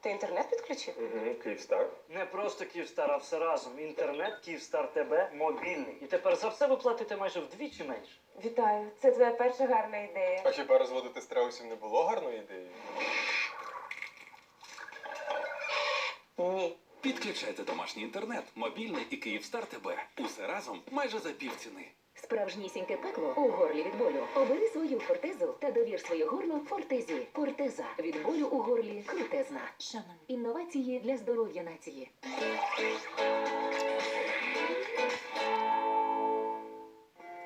Ти інтернет підключив? Угу, Київстар. Не просто Київстар, а все разом. Інтернет, Київстар ТБ, мобільний. І тепер за все ви платите майже вдвічі менше. Вітаю, це твоя перша гарна ідея. А хіба розводити страусів не було гарною ідеєю? Ні. Підключайте домашній інтернет, мобільний і Київстар ТБ. Усе разом майже за півціни. Справжнісіньке пекло у горлі від болю. Обери свою фортезу та довір своє горло фортезі. Фортеза від болю у горлі крутезна. Інновації для здоров'я нації.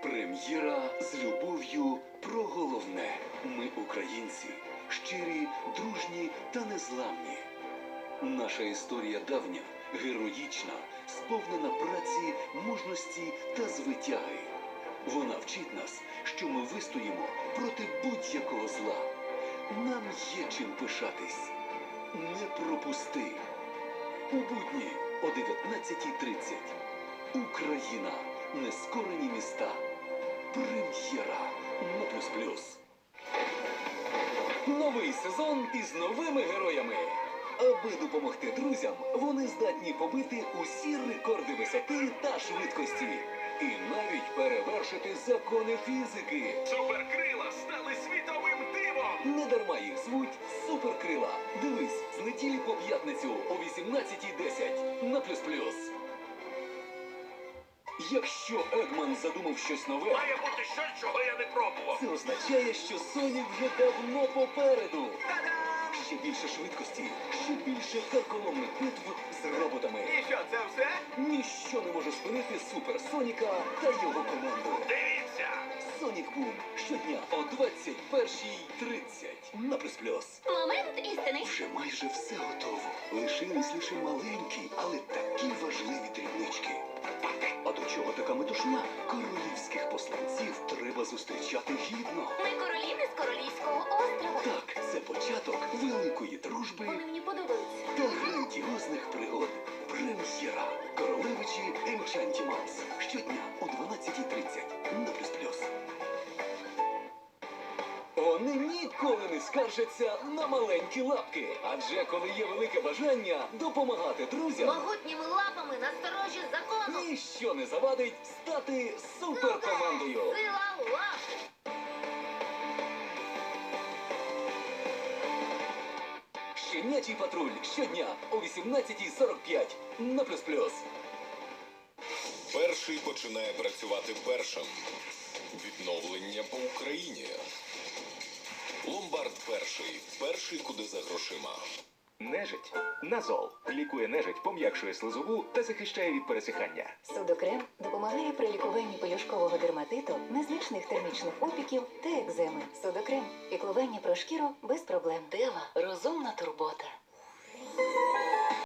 Прем'єра з любов'ю про головне. Ми українці, щирі, дружні та незламні. Наша історія давня, героїчна, сповнена праці, мужності та звитяги. Вона вчить нас, що ми вистоїмо проти будь-якого зла. Нам є чим пишатись. Не пропусти. У будні о 19.30. Україна. Нескорені міста. Прем'єра на плюс плюс. Новий сезон із новими героями. Аби допомогти друзям, вони здатні побити усі рекорди висоти та швидкості. І навіть перевершити закони фізики. Суперкрила стали світовим дивом! Не дарма їх звуть Суперкрила. Дивись з неділі по п'ятницю о 18.10 на плюс плюс. Якщо Егман задумав щось нове, Має бути щось, чого я не пробував. це означає, що Сонік вже давно попереду. Ще більше швидкості, ще більше карколомних битв з роботами. І що, це все? Ніщо не може спинити Супер Соніка та його команду. Дивіться! Сонік Бум щодня о 21.30 на плюс плюс. Момент істини. Вже майже все готово. Лишились лише маленькі, але такі важливі дрібнички. А до чого така метушня? Королівських посланців треба зустрічати гідно. Скаржаться на маленькі лапки. Адже коли є велике бажання допомагати друзям, Могутніми лапами насторожі закону. ніщо не завадить стати суперкомандою. Сила лап. Щенячий патруль щодня о 18.45 на плюс плюс. Перший починає працювати першим. Перший куди за грошима. Нежить. Назол. Лікує нежить, пом'якшує слизову та захищає від пересихання. Судокрем допомагає при лікуванні пелюшкового дерматиту, незначних термічних опіків та екземи. Судокрем піклування про шкіру без проблем. Дева розумна турбота.